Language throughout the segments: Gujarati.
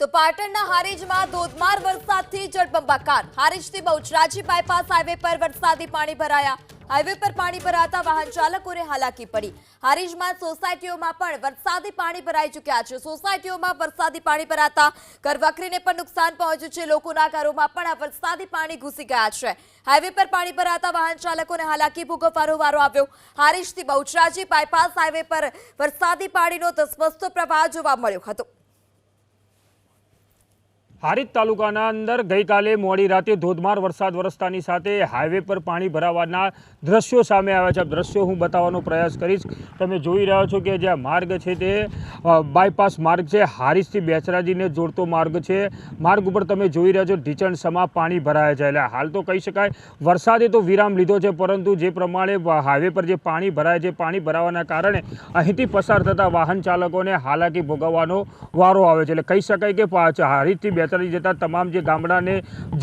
તો પાટણના હારીજમાં ધોધમાર વરસાદથી જળબંબાકાર. હારીજથી બહુચરાજી બાયપાસ હાઈવે પર વરસાદી પાણી ભરાયા. હાઈવે પર પાણી ભરાતા વાહન ચાલકોને હાલાકી પડી. હારીજમાં સોસાયટીઓમાં પણ વરસાદી પાણી ભરાઈ ચૂક્યા છે. સોસાયટીઓમાં વરસાદી પાણી ભરાતા ઘરવખરીને પણ નુકસાન પહોંચ્યું છે. લોકોના ઘરોમાં પણ આ વરસાદી પાણી ઘૂસી ગયા છે. હાઈવે પર પાણી ભરાતા વાહન ચાલકોને હાલાકી ભોગવવાનો વારો આવ્યો. હારીજથી બહુચરાજી બાયપાસ હાઈવે પર વરસાદી પાણીનો ધસમસતો પ્રવાહ જોવા મળ્યો હતો. હારીજ તાલુકાના અંદર ગઈકાલે મોડી રાતે ધોધમાર વરસાદ વરસતાની સાથે હાઈવે પર પાણી ભરાવાના દ્રશ્યો સામે આવ્યા છે. દ્રશ્યો હું બતાવવાનો પ્રયાસ કરીશ. તમે જોઈ રહ્યા છો કે જે માર્ગ છે તે બાયપાસ માર્ગ છે. હારીજથી બેચરાજીને જોડતો માર્ગ છે. માર્ગ ઉપર તમે જોઈ રહ્યા છો ઢીચણસમાં પાણી ભરાયા છે. એટલે હાલ તો કહી શકાય વરસાદે તો વિરામ લીધો છે, પરંતુ જે પ્રમાણે હાઈવે પર જે પાણી ભરાય છે, પાણી ભરાવાના કારણે અહીંથી પસાર થતા વાહન ચાલકોને હાલાકી ભોગવવાનો વારો આવે છે. એટલે કહી શકાય કે હારીજથી બેતરડી જતા તમામ જે ગામડાને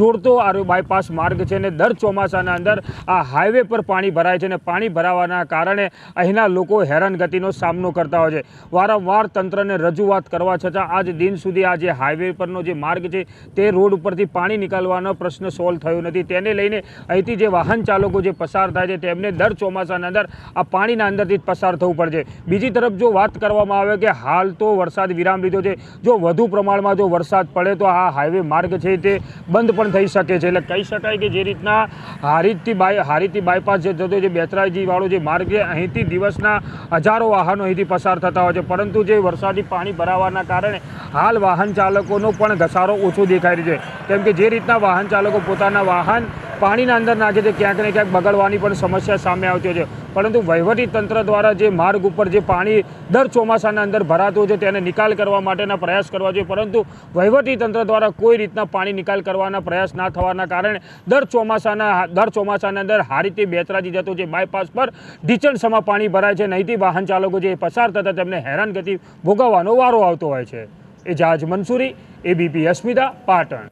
જોડતો આ બાયપાસ માર્ગ છે ને દર ચોમાસાના અંદર આ હાઈવે પર પાણી ભરાય છે ને પાણી ભરાવાના કારણે અહીંના લોકો હેરાનગતિનો સામનો કરતા હોય છે. વારંવાર તંત્રને રજૂઆત કરવા છતાં આજ દિન સુધી આ જે હાઈવે પરનો જે માર્ગ છે તે રોડ ઉપરથી પાણી નીકાળવાનો પ્રશ્ન સોલ્વ થયો નથી. તેને લઈને અહીંથી જે વાહન ચાલકો જે પસાર થાય છે તેમને દર ચોમાસાના અંદર આ પાણીના અંદરથી પસાર થવું પડશે બીજી તરફ જો વાત કરવામાં આવે કે હાલ તો વરસાદ વિરામ લીધો છે. જો વધુ પ્રમાણમાં જો વરસાદ પડે તો આ હાઈવે માર્ગ છે તે બંધ પણ થઈ શકે છે. એટલે કહી શકાય કે જે રીતના હારીજથી બાય હારીજથી બાયપાસ જે થતો જે બેતરાજીવાળો જે માર્ગ છે, અહીંથી દિવસના હજારો વાહનો અહીંથી પસાર થતા હોય છે. પરંતુ જે વરસાદી પાણી ભરાવાના કારણે હાલ વાહન ચાલકોનો પણ ઘસારો ઓછો દેખાઈ રહ્યો છે. કેમ કે જે રીતના વાહન ચાલકો પોતાના વાહન પાણીના અંદર નાખે છે ક્યાંક ને ક્યાંક બગડવાની પણ સમસ્યા સામે આવતી છે. પરંતુ વહીવટી તંત્ર દ્વારા જે માર્ગ ઉપર જે પાણી દર ચોમાસાના અંદર ભરાતું છે, તેને નિકાલ કરવા માટેના પ્રયાસ કરવા જોઈએ. પરંતુ વહીવટી તંત્ર દ્વારા કોઈ રીતના પાણી નિકાલ કરવાના પ્રયાસ ના થવાના કારણે દર ચોમાસાના દર ચોમાસાના અંદર હારીથી બેતરાજી જતો જે બાયપાસ પર ઢીચણસમાં પાણી ભરાય છે. નહીંથી વાહન ચાલકો જે પસાર થતા તેમને હેરાનગતિ ભોગવવાનો વારો આવતો હોય છે. એ જહાજ મંસૂરી, એબીપી અસ્મિતા, પાટણ.